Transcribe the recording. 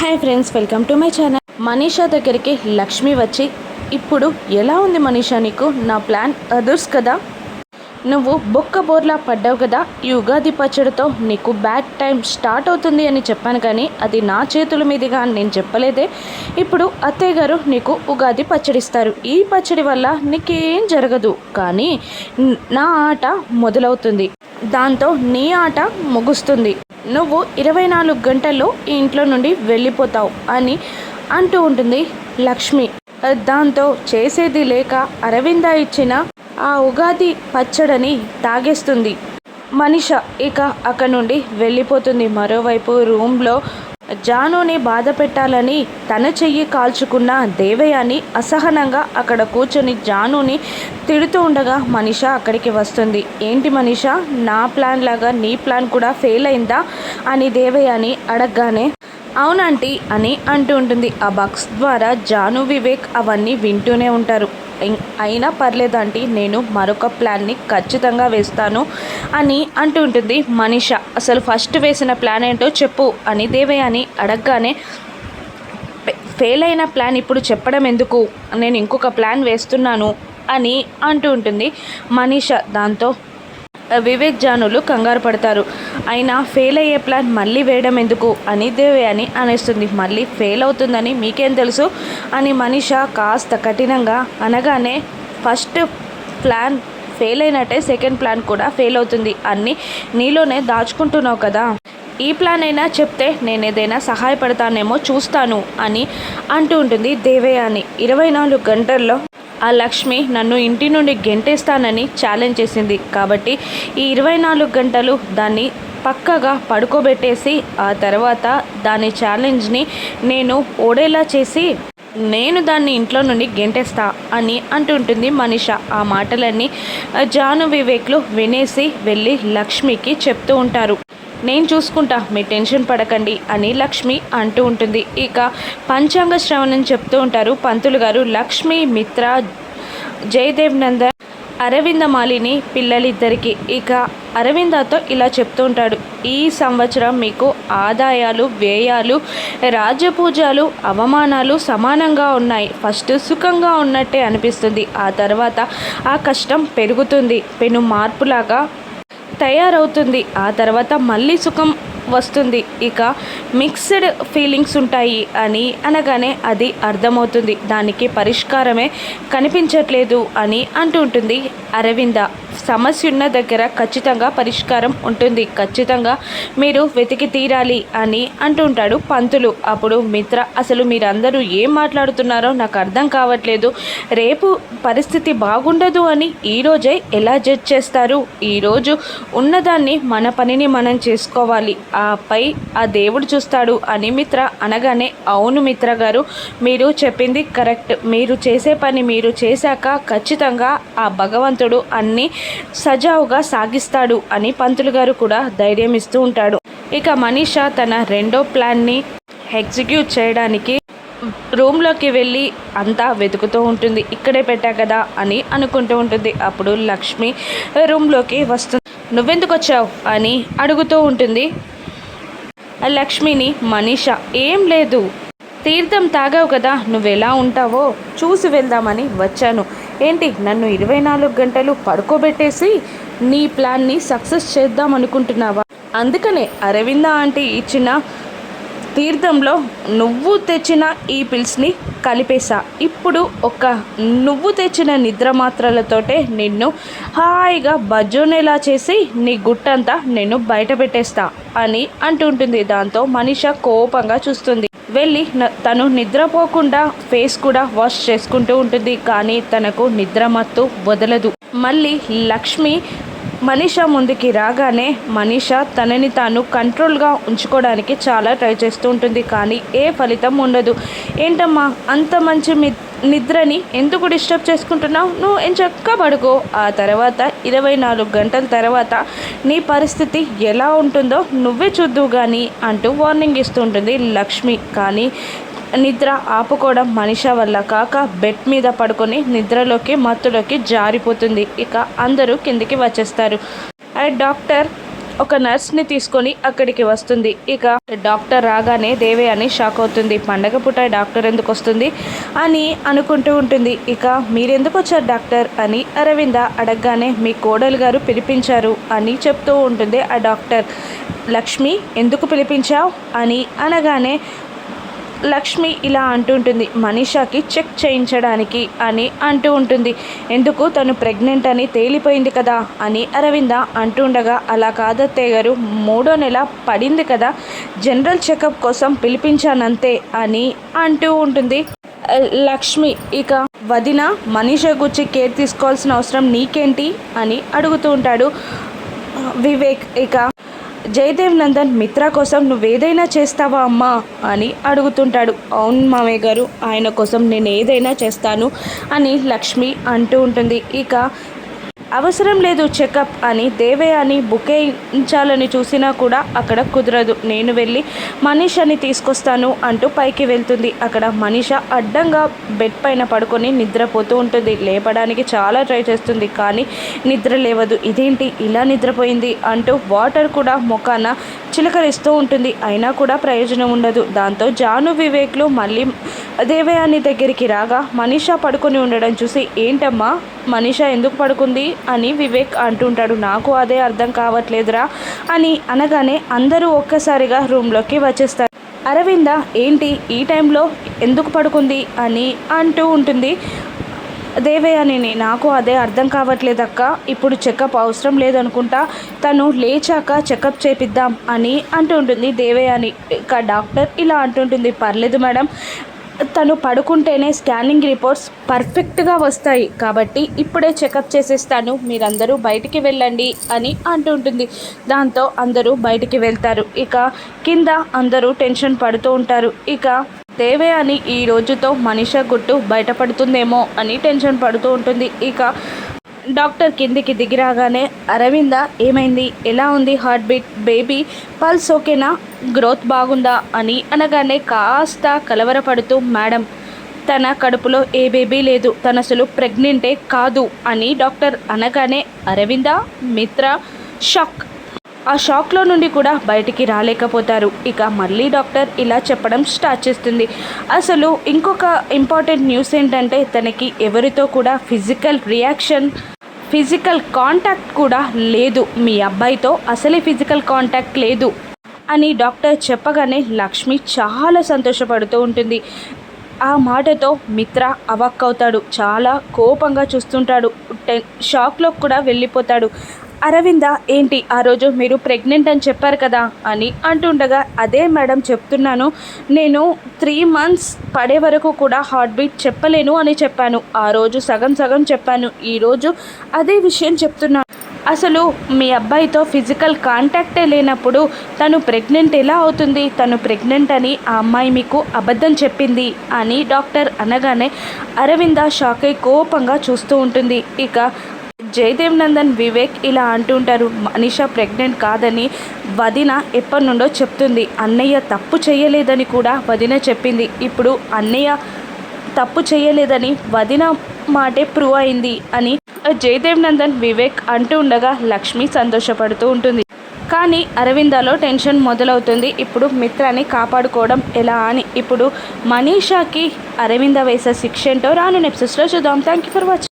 Hi friends welcome to my channel Manisha దగ్గరికి లక్ష్మి వచ్చి ఇప్పుడు ఎలా ఉంది మనీషా నీకు? నా ప్లాన్ అదుర్స్ కదా? నువ్వు బొక్క బోర్లా పడ్డావు కదా ఈ ఉగాది పచ్చడితో నీకు బ్యాడ్ టైం స్టార్ట్ అవుతుంది అని చెప్పాను కానీ అది నా చేతుల మీదుగా నేను చెప్పలేదే. ఇప్పుడు అత్తయ్య గారు నీకు ఉగాది పచ్చడిస్తారు. ఈ పచ్చడి వల్ల నీకేం జరగదు కానీ నా ఆట మొదలవుతుంది. దాంతో నీ ఆట ముగుస్తుంది. నువ్వు ఇరవై నాలుగు గంటల్లో ఈ ఇంట్లో నుండి వెళ్ళిపోతావు అని అంటూ ఉంటుంది లక్ష్మి. దాంతో చేసేది లేక అరవింద ఇచ్చిన ఆ ఉగాది పచ్చడని తాగేస్తుంది. మనిష ఇక అక్కడ నుండి వెళ్ళిపోతుంది. మరోవైపు రూమ్లో జానుని బాధ పెట్టాలని తన చెయ్యి కాల్చుకున్న దేవయాని అసహనంగా అక్కడ కూర్చొని జానుని తిడుతూ ఉండగా మనిష అక్కడికి వస్తుంది. ఏంటి మనిష? నా ప్లాన్ లాగా నీ ప్లాన్ కూడా ఫెయిల్ అయిందా? అని దేవయాని అడగగానే అవునంటీ అని అంటూ ఉంటుంది. ఆ బాక్స్ ద్వారా జాను వివేక్ అవన్నీ వింటూనే ఉంటారు. అయినా పర్లేదు ఆంటీ నేను మరొక ప్లాన్ని ఖచ్చితంగా వేస్తాను అని అంటూ ఉంటుంది మనిష. అసలు ఫస్ట్ వేసిన ప్లాన్ ఏంటో చెప్పు అని దేవయాని అడగగానే "ఫె- ఫెయిల్ అయిన ప్లాన్ ఇప్పుడు చెప్పడం ఎందుకు? నేను ఇంకొక ప్లాన్ వేస్తున్నాను అని అంటూ ఉంటుంది మనీష. దాంతో వివేక్ జానులు కంగారు పడతారు. అయినా ఫెయిల్ అయ్యే ప్లాన్ మళ్ళీ వేయడం ఎందుకు? అని దేవే అని అనేస్తుంది. మళ్ళీ ఫెయిల్ అవుతుందని మీకేం తెలుసు? అని మనిష కాస్త కఠినంగా అనగానే ఫస్ట్ ప్లాన్ ఫెయిల్ అయినట్టే సెకండ్ ప్లాన్ కూడా ఫెయిల్ అవుతుంది. అన్నీ నీలోనే దాచుకుంటున్నావు కదా. ఈ ప్లాన్ అయినా చెప్తే నేను ఏదైనా సహాయపడతానేమో చూస్తాను అని అంటూ ఉంటుంది దేవయ్య అని ఇరవై నాలుగు గంటల్లో ఆ లక్ష్మి నన్ను ఇంటి నుండి గెంటేస్తానని ఛాలెంజ్ చేసింది. కాబట్టి ఈ ఇరవై నాలుగు గంటలు దాన్ని పక్కగా పడుకోబెట్టేసి ఆ తర్వాత దాని ఛాలెంజ్ని నేను ఓడేలా చేసి నేను దాన్ని ఇంట్లో నుండి గెంటేస్తా అని అంటుంటుంది మనిష. ఆ మాటలన్నీ జాను వివేక్లు వినేసి వెళ్ళి లక్ష్మికి చెప్తూ ఉంటారు. నేను చూసుకుంటా మీ టెన్షన్ పడకండి అని లక్ష్మి అంటూ ఉంటుంది. ఇక పంచాంగ శ్రవణం చెప్తూ ఉంటారు పంతులు గారు లక్ష్మి మిత్ర జయదేవ్ నందన్ అరవింద మాలిని పిల్లలిద్దరికి. ఇక అరవిందతో ఇలా చెప్తూ ఉంటాడు ఈ సంవత్సరం మీకు ఆదాయాలు వ్యయాలు రాజ్యపూజాలు అవమానాలు సమానంగా ఉన్నాయి. ఫస్ట్ సుఖంగా ఉన్నట్టే అనిపిస్తుంది. ఆ తర్వాత ఆ కష్టం పెరుగుతుంది. పెను మార్పులాగా తయారవుతుంది. ఆ తర్వాత మళ్ళీ సుఖం వస్తుంది. ఇక మిక్స్డ్ ఫీలింగ్స్ ఉంటాయి అని అనగానే అది అర్థమవుతుంది. దానికి పరిష్కారమే కనిపించట్లేదు అని అంటూ ఉంటుంది అరవింద. సమస్య ఉన్న దగ్గర ఖచ్చితంగా పరిష్కారం ఉంటుంది. ఖచ్చితంగా మీరు వెతికి తీరాలి అని అంటుంటాడు పంతులు. అప్పుడు మిత్ర అసలు మీరందరూ ఏం మాట్లాడుతున్నారో నాకు అర్థం కావట్లేదు. రేపు పరిస్థితి బాగుండదు అని ఈరోజే ఎలా జడ్జ్ చేస్తారు? ఈరోజు ఉన్నదాన్ని మన పనిని మనం చేసుకోవాలి. ఆపై ఆ దేవుడు చూస్తాడు అని మిత్ర అనగానే అవును మిత్ర గారు మీరు చెప్పింది కరెక్ట్. మీరు చేసే పని మీరు చేశాక ఖచ్చితంగా ఆ భగవంతుడు అన్ని సజావుగా సాగిస్తాడు అని పంతులు గారు కూడా ధైర్యం ఇస్తూ ఉంటాడు. ఇక మనీష తన రెండో ప్లాన్ని ఎగ్జిక్యూట్ చేయడానికి రూమ్లోకి వెళ్ళి అంతా వెతుకుతూ ఉంటుంది. ఇక్కడే పెట్టా కదా అని అనుకుంటూ ఉంటుంది. అప్పుడు లక్ష్మి రూమ్లోకి వస్తుంది. నువ్వెందుకు వచ్చావు? అని అడుగుతూ ఉంటుంది. లక్ష్మిని మనీష ఏం లేదు. తీర్థం తాగావు కదా. నువ్వెలా ఉంటావో చూసి వెళ్దామని వచ్చాను. ఏంటి నన్ను ఇరవై నాలుగు గంటలు పడుకోబెట్టేసి నీ ప్లాన్ని సక్సెస్ చేద్దాం అనుకుంటున్నావా అందుకనే అరవింద ఆంటీ ఇచ్చిన తీర్థంలో నువ్వు తెచ్చిన ఈ పిల్స్ని కలిపేసా ఇప్పుడు ఒక నువ్వు తెచ్చిన నిద్ర మాత్రలతోటే నిన్ను హాయిగా బజ్జోనేలా చేసి నీ గుట్టంతా నేను బయట పెట్టేస్తా అని అంటుంటుంది. దాంతో మనిష కోపంగా చూస్తుంది. వెళ్ళి న- తను నిద్రపోకుండా ఫేస్ కూడా వాష్ చేసుకుంటూ ఉంటుంది కానీ తనకు నిద్ర మత్తు వదలదు. మళ్ళీ లక్ష్మి మనీషా ముందుకి రాగానే మనీషా తనని తాను కంట్రోల్గా ఉంచుకోవడానికి చాలా ట్రై చేస్తూ ఉంటుంది కానీ ఏ ఫలితం ఉండదు. ఏంటమ్మా అంత మంచి మి నిద్రని ఎందుకు డిస్టర్బ్ చేసుకుంటున్నావు? నువ్వు ఎంచక్క పడుకో. ఆ తర్వాత ఇరవై నాలుగు గంటల తర్వాత నీ పరిస్థితి ఎలా ఉంటుందో నువ్వే చూద్దువు కానీ అంటూ వార్నింగ్ ఇస్తూ ఉంటుంది లక్ష్మి. కానీ నిద్ర ఆపుకోవడం మనిష వల్ల కాక బెడ్ మీద పడుకొని నిద్రలోకి మత్తులోకి జారిపోతుంది. ఇక అందరూ కిందికి వచ్చేస్తారు. ఆ డాక్టర్ ఒక నర్స్ని తీసుకొని అక్కడికి వస్తుంది. ఇక డాక్టర్ రాగానే దేవే అని షాక్ అవుతుంది. పండగ పూట డాక్టర్ ఎందుకు వస్తుంది అని అనుకుంటూ ఉంటుంది. ఇక మీరెందుకు వచ్చారు డాక్టర్? అని అరవింద అడగగానే మీ కోడలు గారు పిలిపించారు అని చెప్తూ ఉంటుంది ఆ డాక్టర్. లక్ష్మి ఎందుకు పిలిపించావు? అని అనగానే లక్ష్మి ఇలా అంటుంటుంది మనీషాకి చెక్ చేయించడానికి అని అంటూ ఉంటుంది. ఎందుకు? తను ప్రెగ్నెంట్ అని తేలిపోయింది కదా అని అరవింద అంటుండగా అలా కాదత్తయ్య గారు మూడో నెల పడింది కదా జనరల్ చెకప్ కోసం పిలిపించానంతే అని అంటూ ఉంటుంది. లక్ష్మి ఇక వదిన మనీష గురించి కేర్ తీసుకోవాల్సిన అవసరం నీకేంటి? అని అడుగుతూ ఉంటాడు. వివేక్ ఇక జయదేవ్ నందన్ మిత్ర కోసం నువ్వేదైనా చేస్తావా అమ్మా? అని అడుగుతుంటాడు. అవును మామయ్య గారు ఆయన కోసం నేను ఏదైనా చేస్తాను అని లక్ష్మి అంటూ ఉంటుంది. ఇక అవసరం లేదు చెకప్ అని దేవయాని బుకేయించాలని చూసినా కూడా అక్కడ కుదరదు. నేను వెళ్ళి మనీషాని తీసుకొస్తాను అంటూ పైకి వెళ్తుంది. అక్కడ మనీష అడ్డంగా బెడ్ పైన పడుకొని నిద్రపోతూ ఉంటుంది. లేపడానికి చాలా ట్రై చేస్తుంది కానీ నిద్ర లేవదు. ఇదేంటి? ఇలా నిద్రపోయింది అంటూ వాటర్ కూడా ముఖాన చిలకరిస్తూ ఉంటుంది. అయినా కూడా ప్రయోజనం ఉండదు. దాంతో జాను వివేక్లు మళ్ళీ దేవయాని దగ్గరికి రాగా మనీషా పడుకొని ఉండడం చూసి ఏంటమ్మా మనీషా ఎందుకు పడుకుంది? అని వివేక్ అంటుంటాడు. నాకు అదే అర్థం కావట్లేదురా అని అనగానే అందరూ ఒక్కసారిగా రూమ్లోకి వచ్చేస్తారు. అరవింద ఏంటి? ఈ టైంలో ఎందుకు పడుకుంది? అని అంటూ ఉంటుంది. దేవయానిని నాకు అదే అర్థం కావట్లేదు అక్క ఇప్పుడు చెకప్ అవసరం లేదనుకుంటా. తను లేచాక చెకప్ చేపిద్దాం అని అంటుంటుంది దేవయాని. ఇక డాక్టర్ ఇలా అంటుంటుంది. పర్లేదు మేడం. తను పడుకుంటేనే స్కానింగ్ రిపోర్ట్స్ పర్ఫెక్ట్గా వస్తాయి. కాబట్టి ఇప్పుడే చెకప్ చేసేస్తాను. మీరందరూ బయటికి వెళ్ళండి అని అంటుంటుంది దాంతో అందరూ బయటికి వెళ్తారు. ఇక కింద అందరూ టెన్షన్ పడుతూ ఉంటారు. ఇక దేవే అని ఈ రోజుతో మనిష గుట్టు బయటపడుతుందేమో అని టెన్షన్ పడుతూ ఉంటుంది. ఇక డాక్టర్ కిందికి దిగిరాగానే అరవింద ఏమైంది? ఎలా ఉంది? హార్ట్ బీట్ బేబీ పల్స్ ఓకేనా? గ్రోత్ బాగుందా? అని అనగానే కాస్త కలవరపడుతూ మేడం తన కడుపులో ఏ బేబీ లేదు. తన అసలు ప్రెగ్నెంటే కాదు అని డాక్టర్ అనగానే అరవింద మిత్ర షాక్. ఆ షాక్లో నుండి కూడా బయటికి రాలేకపోతారు. ఇక మళ్ళీ డాక్టర్ ఇలా చెప్పడం స్టార్ట్ చేస్తుంది. అసలు ఇంకొక ఇంపార్టెంట్ న్యూస్ ఏంటంటే తనకి ఎవరితో కూడా ఫిజికల్ రియాక్షన్ ఫిజికల్ కాంటాక్ట్ కూడా లేదు. మీ అబ్బాయితో అసలే ఫిజికల్ కాంటాక్ట్ లేదు అని డాక్టర్ చెప్పగానే లక్ష్మి చాలా సంతోషపడుతూ ఉంటుంది. ఆ మాటతో మిత్ర అవాక్కవుతాడు. చాలా కోపంగా చూస్తుంటాడు. టెన్ షాక్లో కూడా వెళ్ళిపోతాడు. అరవింద ఏంటి ఆ రోజు మీరు ప్రెగ్నెంట్ అని చెప్పారు కదా అని అంటుండగా అదే మేడం చెప్తున్నాను. నేను త్రీ మంత్స్ పడే వరకు కూడా హార్ట్ బీట్ చెప్పలేను అని చెప్పాను. ఆ రోజు సగం సగం చెప్పాను. ఈరోజు అదే విషయం చెప్తున్నాను. అసలు మీ అబ్బాయితో ఫిజికల్ కాంటాక్టే లేనప్పుడు తను ప్రెగ్నెంట్ ఎలా అవుతుంది? తను ప్రెగ్నెంట్ అని ఆ అమ్మాయి మీకు అబద్ధం చెప్పింది అని డాక్టర్ అనగానే అరవింద షాక్ అయి కోపంగా చూస్తూ ఉంటుంది. ఇక జయదేవ్ నందన్ వివేక్ ఇలా అంటుంటారు మనీషా ప్రెగ్నెంట్ కాదని వదిన ఎప్పటి నుండో చెప్తుంది. అన్నయ్య తప్పు చేయలేదని కూడా వదిన చెప్పింది. ఇప్పుడు అన్నయ్య తప్పు చేయలేదని వదిన మాటే ప్రూవ్ అయింది అని జయదేవ్ నందన్ వివేక్ అంటూ ఉండగా లక్ష్మి సంతోషపడుతూ ఉంటుంది. కానీ అరవిందాలో టెన్షన్ మొదలవుతుంది. ఇప్పుడు మిత్రాన్ని కాపాడుకోవడం ఎలా అని. ఇప్పుడు మనీషాకి అరవింద వేసే శిక్ష ఏంటో రాను నెప్సెస్లో చూద్దాం. Thank you for watching